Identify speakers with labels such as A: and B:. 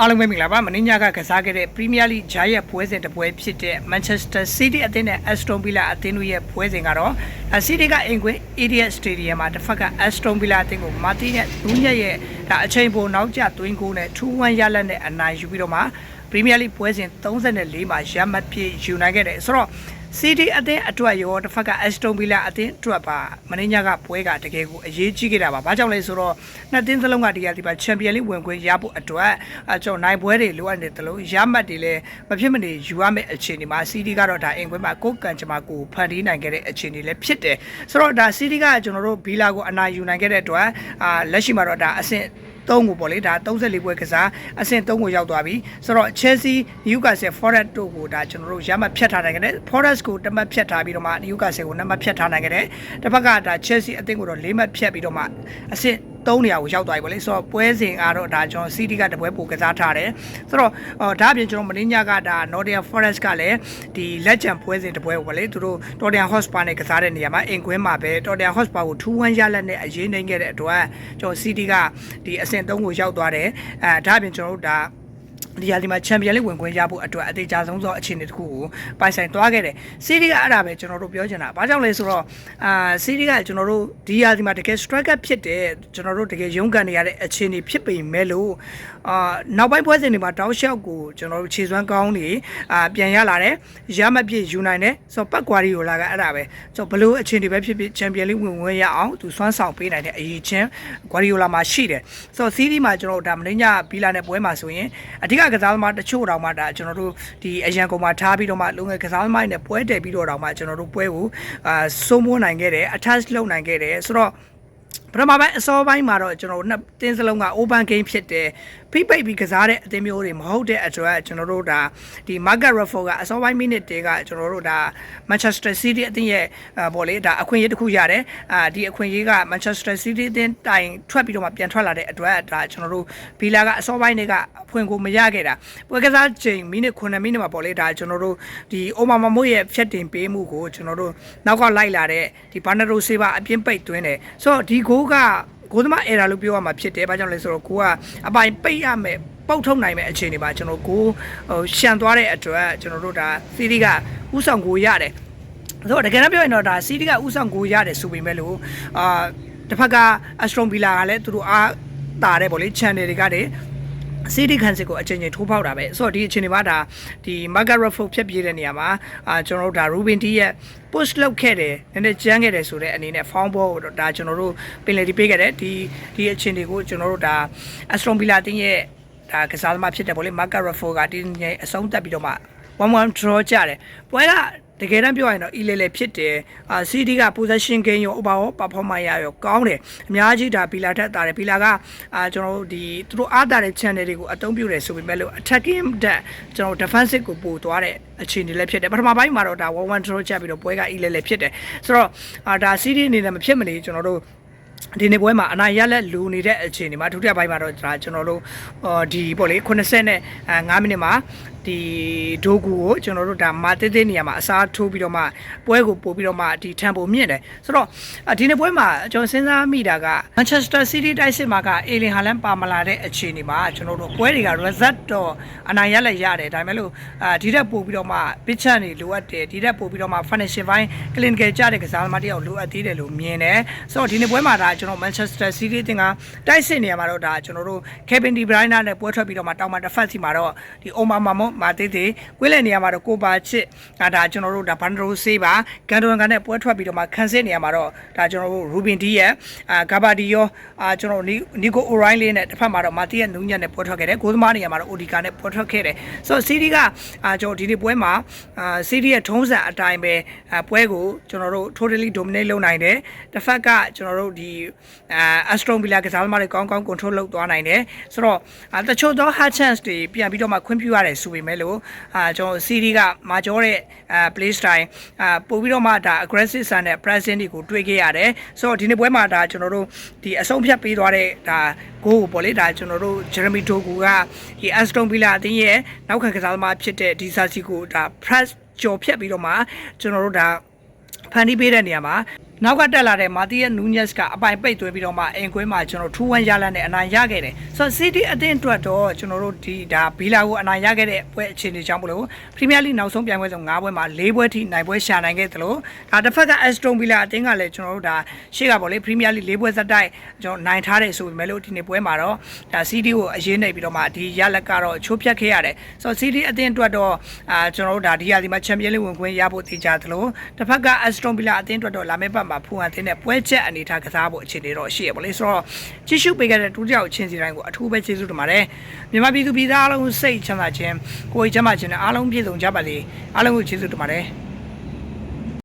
A: အားလုံးပဲမင်္ဂလာပါမင်းညကကစားခဲ့တဲ့ Premier League ဂျာရဲ့ပွဲစဉ်တစ်ပွဲဖြစ်တဲ့ Manchester City အသင်းနဲ့ Aston Villa အသင်းတို့ရဲ့ပွဲစဉ်ကတော့ဒါ City ကအင်ကွင်း Etihad Stadium မှာတစ်ဖက်က Aston Villa အသင်းကို Martin နဲ့ဒူးညက်ရဲ့ဒါအချိန်ပိုနောက်ကျသွင်းကိုနဲ့2-1ရလက်နဲ့အနိုင်ယူပြီးတော့မှ Premier League ပွဲစဉ်34မှာရမှတ်ပြည့်ယူနိုင်ခဲ့တယ်ဆိုတော့ CD အသင်းအတွက်ရောတစ်ဖက်က Aston Villa အသင်းအတွက်ပါမင်းညကပွဲကတကယ်ကိုအရေးကြီးခဲ့တာပါ။ဘာကြောင့်လဲဆိုတော့နှစ်သင်းစလုံးကဒီကဒီပါ Champion League ဝင်ခွင့်ရဖို့အတွက်အကျွန်တော်နိုင်ပွဲတွေလိုအပ်နေတယ်လို့ရမှတ်တွေလည်းမဖြစ်မနေယူရမယ့်အခြေအနေမှာ CD ကတော့ဒါအင်ကွင်းမှာကိုယ်ကန်ချမာကိုဖန်တီးနိုင်ခဲ့တဲ့အခြေအနေလည်းဖြစ်တယ်။ဆိုတော့ဒါ CD ကကျွန်တော်တို့ဘီလာကိုအနိုင်ယူနိုင်ခဲ့တဲ့အတွက်အာလက်ရှိမှာတော့ဒါအဆင့် 3ကိုပေါ့လေဒါ34ပွဲကစားအဆင့်3ကိုရောက်သွားပြီဆိုတော့ Chelsea Newcastle Forest တို့ကိုဒါကျွန်တော်တို့ရမှတ်ဖြတ်ထားနိုင်ခဲ့တယ် Forest ကိုတစ်မှတ်ဖြတ်ထားပြီးတော့မှ Newcastle ကိုနှစ်မှတ်ဖြတ်ထားနိုင်ခဲ့တယ်တစ်ဖက်ကဒါ Chelsea အသင်းကိုတော့၄မှတ်ဖြတ်ပြီးတော့မှအဆင့် 3နေရာကိုရောက်သွားပြီပေါ့လေဆိုတော့ပွဲစဉ်ကတော့ဒါကျွန်တော် City ကတပွဲပိုကစားထားတယ်ဆိုတော့အော်ဒါအပြင်ကျွန်တော်မင်းညကဒါ Nottingham Forest ကလည်းဒီလက်ချန်ပွဲစဉ်တပွဲပေါ့လေသူတို့ Tottenham Hotspur နဲ့ကစားတဲ့နေရာမှာအင်ကွင်းမှာပဲ Tottenham Hotspur ကို2-1ရလက်နဲ့အရေးနိုင်ခဲ့တဲ့အတွက်ကျွန်တော် City ကဒီအဆင့်3ကိုရောက်သွားတယ်အဲဒါအပြင်ကျွန်တော်တို့ဒါ ဒီဟာဒီမှာချန်ပီယံလိဝင်ခွင့်ရဖို့အတွက်အသေးချာဆုံးသောအခြေအနေတစ်ခုကိုပိုင်ဆိုင်သွားခဲ့တယ်စီးရီးကအဲ့ဒါပဲကျွန်တော်တို့ပြောချင်တာဘာကြောင့်လဲဆိုတော့အာစီးရီးကကျွန်တော်တို့ဒီဟာဒီမှာတကယ် striker ဖြစ်တယ်ကျွန်တော်တို့တကယ်ရုန်းကန်နေရတဲ့အခြေအနေဖြစ်ပေမဲ့လို့အာနောက်ပိုင်းပွဲစဉ်တွေမှာတောက်လျှောက်ကိုကျွန်တော်တို့ခြေစွမ်းကောင်းနေအာပြန်ရလာတယ်ရမပြည့်ယူနိုင်တယ်ဆိုတော့ပတ်ကွာရီကိုလာကအဲ့ဒါပဲဆိုတော့ဘလို့အခြေအနေပဲဖြစ်ဖြစ်ချန်ပီယံလိဝင်ဝင်ရအောင်သူစွမ်းဆောင်ပေးနိုင်တဲ့အရေးချင်းကွာရီယိုလာမှာရှိတယ်ဆိုတော့စီးရီးမှာကျွန်တော်တို့ဒါမင်းညဘီလာနဲ့ပွဲမှာဆိုရင်အဓိကကစားသမားတချို့တောင်မှဒါကျွန်တော်တို့ဒီအရန်ကုန်မှာထားပြီးတော့မှလုံငယ်ကစားသမားတွေနဲ့ပွဲတည်ပြီးတော့တောင်မှကျွန်တော်တို့ပွဲကိုအာစိုးမိုးနိုင်ခဲ့တယ် attach လုပ်နိုင်ခဲ့တယ်ဆိုတော့ပထမပိုင်းအစောပိုင်းမှာတော့ကျွန်တော်တို့နှစ်တင်းစလုံးက open game ဖြစ်တယ်ဖိပိတ်ပြီးကစားတဲ့အသင်းမျိုးတွေမဟုတ်တဲ့အတွက်ကျွန်တော်တို့ဒါဒီ Margaret Rafford ကအစောပိုင်းမိနစ်တည်းကကျွန်တော်တို့ဒါ Manchester City အသင်းရဲ့အာပေါ့လေဒါအခွင့်အရေးတစ်ခုရတယ်အာဒီအခွင့်အရေးက Manchester City အသင်းတိုင်ထွက်ပြီးတော့မှပြန်ထွက်လာတဲ့အတွက်ဒါကျွန်တော်တို့ဘီလာကအစောပိုင်းတွေကအဖွင့်ကိုမရခဲ့တာပွဲကစားချိန်မိနစ်9မိနစ်မှာပေါ့လေဒါကျွန်တော်တို့ဒီအိုမာမမို့ရဲ့ဖြတ်တင်ပေးမှုကိုကျွန်တော်တို့နောက်ကလိုက်လာတဲ့ဒီဘာနာရိုဆေးပါအပြင်းပိတ်သွင်းတယ်ဆိုတော့ဒီဂိုးက ကိုသမားအေရာလို့ပြောရမှာဖြစ်တယ်။ဘာကြောင့်လဲဆိုတော့ကိုကအပိုင်ပိတ်ရမယ်ပုတ်ထုတ်နိုင်မဲ့အခြေအနေပါကျွန်တော်ကိုဟိုရှန်သွားတဲ့အတွက်ကျွန်တော်တို့ဒါစီးရီးကဥဆောင်ကိုရတယ်။ဆိုတော့တကယ်တော့ပြောရင်တော့ဒါစီးရီးကဥဆောင်ကိုရတယ်ဆိုပေမဲ့လို့အာတစ်ဖက်က Astron Villa ကလည်းသူတို့အားတာတဲ့ဗောလေ channel တွေကတ ည်းစီဒီခန်စစ်ကိုအချိန်ချင်းထိုးပေါက်တာပဲဆိုတော့ဒီအချိန်ဒီမှာဒါဒီ Margaret Rafford ဖြတ်ပြေးတဲ့နေရာမှာအာကျွန်တော်တို့ဒါ Ruben D ရဲ့ push လုပ်ခဲ့တယ်နည်းနည်းကြမ်းခဲ့တယ်ဆိုတဲ့အနေနဲ့ found ball ကိုဒါကျွန်တော်တို့ပင်လယ်ဒီပေးခဲ့တယ်ဒီဒီအချိန်တွေကိုကျွန်တော်တို့ဒါ Aston Villa တင်းရဲ့ဒါကစားသမားဖြစ်တယ်ဗောလေ Margaret Rafford ကတင်းရဲ့အဆုံးတက်ပြီးတော့မှ1-1 draw ကြတယ်ပွဲက တကယ်တမ်းပြောရရင်တော့ e လေလေဖြစ်တယ်အာ CD က possession game ရော overall performance ရရောကောင်းတယ်အများကြီးဒါဘီလာထက်တာတယ်ဘီလာကအာကျွန်တော်တို့ဒီသူတို့အားတာတဲ့ channel တွေကိုအသုံးပြုတယ်ဆိုပေမဲ့လို့ attacking တက်ကျွန်တော် defensive ကိုပို့သွားတဲ့အခြေအနေလည်းဖြစ်တယ်ပထမပိုင်းမှာတော့ဒါ1-1 draw ချက်ပြီးတော့ပွဲက e လေလေဖြစ်တယ်ဆိုတော့အာဒါ CD အနေနဲ့မဖြစ်မနေကျွန်တော်တို့ဒီနေ့ပွဲမှာအနိုင်ရလက်လူနေတဲ့အခြေအနေမှာဒုတိယပိုင်းမှာတော့ဒါကျွန်တော်တို့အော်ဒီပေါ့လေ80နဲ့5မိနစ်မှာဒီဒိုကူကိုကျွန်တော်တို့ဒါမာတေးသေးနေရာမှာအစားထိုးပြီးတော့မှပွဲကိုပို့ပြီးတော့မှဒီထံပုံမြင့်တယ်ဆိုတော့ဒီနေ့ပွဲမှာကျွန်တော်စဉ်းစားမိတာက Manchester City တိုက်စစ်မှာကအေလင်ဟာလန်ပါမလာတဲ့အခြေအနေမှာကျွန်တော်တို့ပွဲတွေက result တော့အနိုင်ရလက်ရတယ်ဒါပေမဲ့လို့အာဒီတက်ပို့ပြီးတော့မှ pitch နေလိုအပ်တယ်ဒီတက်ပို့ပြီးတော့မှ finishing ဘိုင်း clinical ကြတဲ့ကစားသမားတယောက်လိုအပ်သေးတယ်လို့မြင်တယ်ဆိုတော့ဒီနေ့ပွဲမှာဒါကျွန်တော် Manchester City တင်ကတိုက်စစ်နေရာမှာတော့ဒါကျွန်တော်တို့ Kevin De Bruyne နဲ့ပွဲထွက်ပြီးတော့မှတောင်မှတစ်ဖက်စီမှာတော့ဒီ Omar Mamon မာတေးသေးကွေးလက်နေရာမှာတော့ကိုပါချစ်ဒါဒါကျွန်တော်တို့ဒါဘန်ဒရိုဆေးပါကန်ဒွန်ကန်နဲ့ပွဲထွက်ပြီးတော့မှခန်းစစ်နေရာမှာတော့ဒါကျွန်တော်တို့ Ruben D ရဲ့အာဂါဘာဒီယောအာကျွန်တော်နီကိုအိုရိုင်းလေးနဲ့တစ်ဖက်မှာတော့မာတီရဲ့နူးညံ့နဲ့ပွဲထွက်ခဲ့တယ်ဂိုးသမားနေရာမှာတော့ Odica နဲ့ပွဲထွက်ခဲ့တယ်ဆိုတော့ City ကအာကျွန်တော်ဒီနေ့ပွဲမှာအာ City ရဲ့ထုံးစံအတိုင်းပဲအာပွဲကိုကျွန်တော်တို့ totally dominate လုပ်နိုင်တယ်တစ်ဖက်ကကျွန်တော်တို့ဒီအာ Aston Villa ကစားသမားတွေကောင်းကောင်း control လုပ်သွားနိုင်တယ်ဆိုတော့အာတချို့သော hard chance တွေပြန်ပြီးတော့မှခွင့်ပြုရတယ်ဆိုပေမဲ့လို့အာကျွန်တော် City ကမာကျောတဲ့အာ play style အာပို့ပြီးတော့မှဒါ aggressive ဆန်တဲ့ pressing တွေကိုတွေ့ခဲ့ရတယ်ဆိုတော့ဒီနေ့ပွဲမှာဒါကျွန်တော်တို့ဒီအဆုံးဖြတ်ပေးသွားတဲ့ဒါဂိုးကိုပေါ့လေဒါကျွန်တော်တို့ Jeremy Doku ကဒီ Aston Villa အသင်းရဲ့နောက်ခံကစားသမားဖြစ်တဲ့ Disasi ကိုဒါ press ကြော်ဖြတ်ပြီးတော့မှကျွန်တော်တို့ဒါဖန်တီးပေးတဲ့နေရာမှာ နောက်ကတက်လာတဲ့မာတီယက်နူးညက်စ်ကအပိုင်ပိတ်သွင်းပြီးတော့မှအင်ကွင်းမှာကျွန်တော်ထူးဝမ်းရလန်းနဲ့အနိုင်ရခဲ့တယ်ဆိုတော့ City အသင်းအတွက်တော့ကျွန်တော်တို့ဒီဒါဘီလာကိုအနိုင်ရခဲ့တဲ့ပွဲအခြေအနေကြောင့်မလို့ပရီးမီးယားလိနောက်ဆုံးပြိုင်ပွဲဆုံး၅ပွဲမှာ၄ပွဲထိနိုင်ပွဲရှာနိုင်ခဲ့သလိုဒါတစ်ဖက်က Aston Villa အသင်းကလည်းကျွန်တော်တို့ဒါရှေ့ကပေါ့လေပရီးမီးယားလိ၄ပွဲဆက်တိုက်ကျွန်တော်နိုင်ထားတယ်ဆိုပေမဲ့လို့ဒီနေ့ပွဲမှာတော့ဒါ City ကိုအရေးနေပြီးတော့မှဒီရလက်ကတော့ချိုးဖြတ်ခဲ့ရတယ်ဆိုတော့ City အသင်းအတွက်တော့အာကျွန်တော်တို့ဒါဒီရာဒီမှာချန်ပီယံလိဝင်ခွင့်ရဖို့တည်ကြသလိုတစ်ဖက်က Aston Villa အသင်းအတွက်တော့လာမယ့်ပတ်မှာဖူဟန်သင်းနဲ့ပွဲချက်အနေထားကစားဖို့အခြေအနေတော့ရှိရပါလေဆိုတော့ကြည့်ရှုပေးခဲ့တဲ့တူတယောက်ချင်းစီတိုင်းကိုအထူးပဲကျေးဇူးတင်ပါတယ်မြန်မာပြည်သူပြည်သားအားလုံးစိတ်ချမ်းသာခြင်းကိုယ်ချမ်းသာခြင်းနဲ့အားလုံးပြည့်စုံကြပါလေအားလုံးကိုကျေးဇူးတင်ပါတယ်